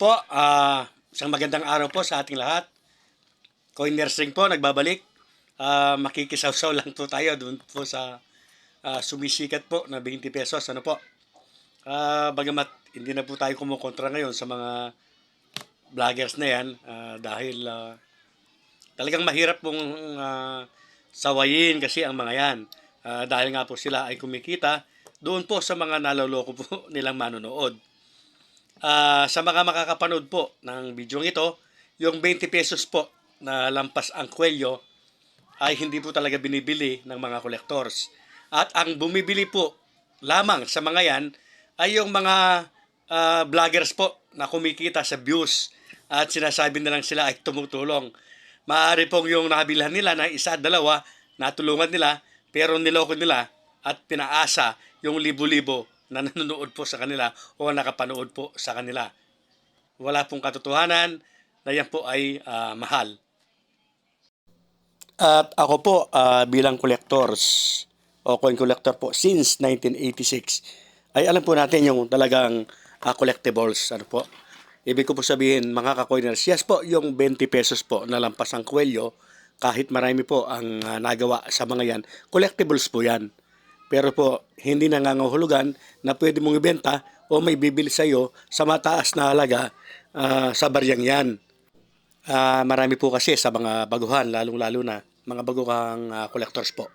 Po, ah, isang magandang araw po sa ating lahat. Coiners Ring po, nagbabalik. Ah, makikisawsaw lang po tayo doon po sa ah, sumisikat po na 20 pesos. Ano po? Ah, bagamat hindi na po tayo kumukontra ngayon sa mga vloggers na yan ah, dahil ah, talagang mahirap pong ah, sawayin kasi ang mga yan. Ah, dahil nga po sila ay kumikita doon po sa mga naloloko po nilang manonood. Ah, sa mga makakapanood po ng video ito, yung 20 pesos po na lampas ang kwelyo ay hindi po talaga binibili ng mga collectors. At ang bumibili po lamang sa mga yan ay yung mga ah, vloggers po na kumikita sa views at sinasabi na lang sila ay tumutulong. Maaari pong yung nakabilhan nila na isa, dalawa, natulungan nila, pero niloko nila at pinaasa yung libo-libo na nanonood po sa kanila o nakapanood po sa kanila. Wala pong katotohanan na yan po ay ah, mahal. At ako po ah, bilang collectors o coin collector po since 1986 ay alam po natin yung talagang ah, collectibles ano po. Ibig ko po sabihin mga ka-coiners, yes po yung 20 pesos po na lampas ang kwelyo kahit marami po ang ah, nagawa sa mga yan, collectibles po yan. Pero po, hindi nangangahulugan na pwede mong ibenta o may bibili sa iyo sa mataas na halaga ah, sa baryang yan. Ah, marami po kasi sa mga baguhan, lalong-lalo na mga baguhang ah, collectors po,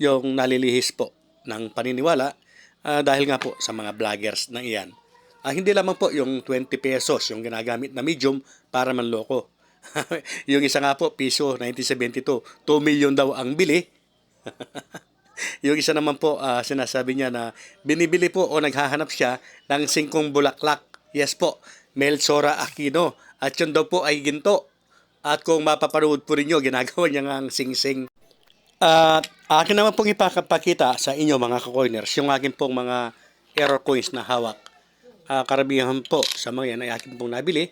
yung nalilihis po ng paniniwala ah, dahil nga po sa mga vloggers na iyan. Ah, hindi lamang po yung 20 pesos yung ginagamit na medium para manloko. yung isa nga po, piso 1972, 2 million daw ang bili. yung isa naman po, ah, sinasabi niya na binibili po o naghahanap siya ng singkong bulaklak. Yes po, Melsora Aquino. At yun daw po ay ginto. At kung mapapanood po rin nyo, ginagawa niya nga ang sing-sing. At akin naman pong ipapakita sa inyo mga ka-coiners, yung akin pong mga error coins na hawak. Ah, karamihan po sa mga yan ay akin pong nabili.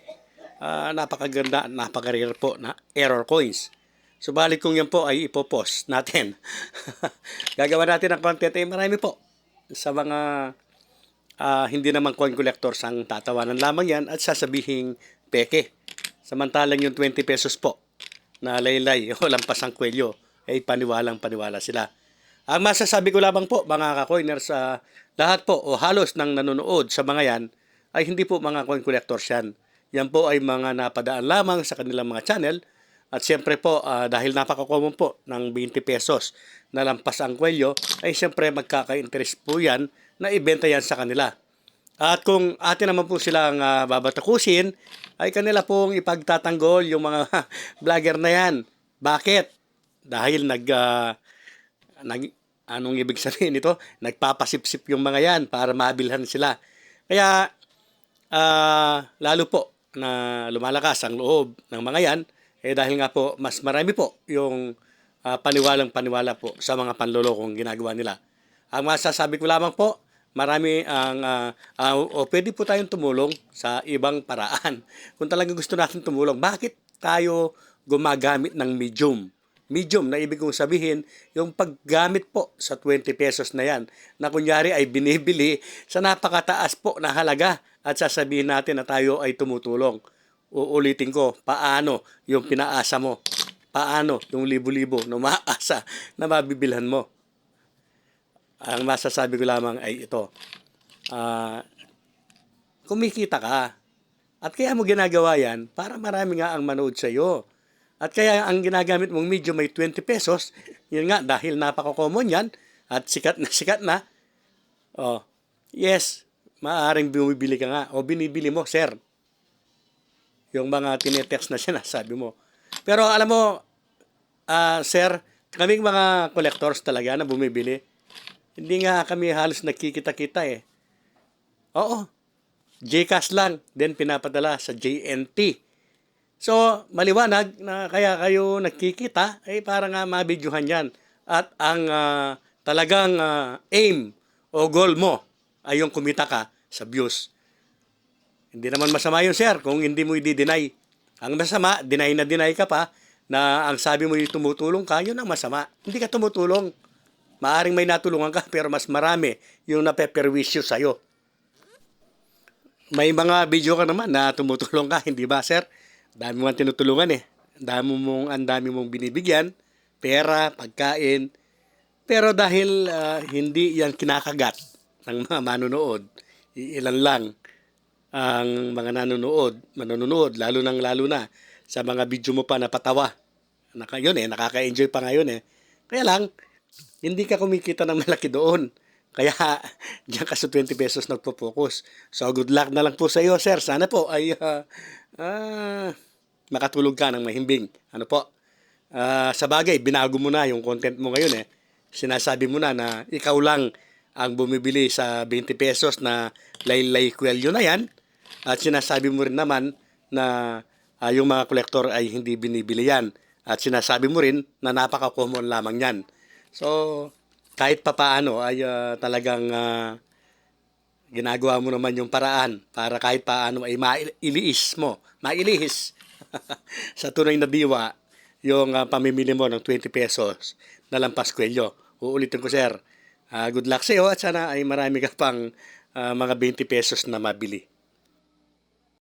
Ah, napakaganda, napaka-rare po na error coins. Subalit kung yan po ay ipopost natin. Gagawa natin ng content ay marami po sa mga ah, hindi naman coin collectors ang tatawanan lamang yan at sasabihin peke. Samantalang yung 20 pesos po na laylay o lampas ang kwelyo ay paniwalang paniwala sila. Ang masasabi ko lamang po mga ka-coiners sa lahat po o halos ng nanonood sa mga yan ay hindi po mga coin collectors yan. Yan po ay mga napadaan lamang sa kanilang mga channel at siyempre po ah, dahil napaka-common po ng 20 pesos na lampas ang kwelyo ay siyempre magkaka-interest po yan na ibenta yan sa kanila. At kung atin naman po silang uh, babatakusin, ay kanila pong ipagtatanggol yung mga vlogger na yan. Bakit? Dahil nag, ah, nag anong ibig sabihin nito? Nagpapasipsip yung mga yan para mabilhan sila. Kaya ah, lalo po na lumalakas ang loob ng mga yan, eh dahil nga po mas marami po yung ah, paniwalang paniwala po sa mga panlolokong ginagawa nila. Ang masasabi ko lamang po, marami ang ah, ah, o pwede po tayong tumulong sa ibang paraan. Kung talagang gusto natin tumulong, bakit tayo gumagamit ng medium? Medium na ibig kong sabihin, yung paggamit po sa 20 pesos na yan, na kunyari ay binibili sa napakataas po na halaga at sasabihin natin na tayo ay tumutulong. Uulitin ko, paano yung pinaasa mo? Paano yung libo-libo na maasa na mabibilhan mo? Ang masasabi ko lamang ay ito. Ah, kumikita ka. At kaya mo ginagawa yan para marami nga ang manood sa iyo. At kaya ang ginagamit mong medyo may 20 pesos, yun nga, dahil napaka-common yan, at sikat na sikat na, oh, yes, maaaring bumibili ka nga, o binibili mo, sir. Yung mga tinetext na sinasabi mo. Pero alam mo, ah, sir, kaming mga collectors talaga na bumibili, hindi nga kami halos nagkikita-kita eh. Oo. Gcash lang, then pinapadala sa JNT. So, maliwanag na kaya kayo nagkikita, eh para nga mabidyohan yan. At ang ah, talagang ah, aim o goal mo ay yung kumita ka sa views. Hindi naman masama yun, sir, kung hindi mo i-deny. Ang masama, deny na deny ka pa, na ang sabi mo yung tumutulong ka, yun ang masama. Hindi ka tumutulong. Maaring may natulungan ka, pero mas marami yung napeperwisyo sa'yo. may mga video ka naman na tumutulong ka, hindi ba, sir? Dami mo ang tinutulungan eh. Dami mong, ang dami mong binibigyan, pera, pagkain. Pero dahil ah, hindi yan kinakagat ng mga manonood, ilan lang ang mga nanonood, manonood, lalo nang lalo na sa mga video mo pa na patawa. Naka, yun eh, nakaka-enjoy pa ngayon eh. Kaya lang, hindi ka kumikita ng malaki doon. Kaya, diyan ka sa 20 pesos nagpo-focus. So, good luck na lang po sa iyo, sir. Sana po ay ah, ah, makatulog ka ng mahimbing. Ano po? Ah, sa bagay, binago mo na yung content mo ngayon eh. Sinasabi mo na na ikaw lang ang bumibili sa 20 pesos na laylay kwelyo na yan. At sinasabi mo rin naman na ah, yung mga kolektor ay hindi binibili yan. At sinasabi mo rin na napaka-common lamang yan. So, kahit papaano ay ah, talagang ah, ginagawa mo naman yung paraan para kahit paano ay mailiis mo, mailihis sa tunay na diwa yung ah, pamimili mo ng 20 pesos na lampas kwelyo. Uulitin ko, sir. Ah, good luck sa iyo at sana ay marami ka pang ah, mga 20 pesos na mabili.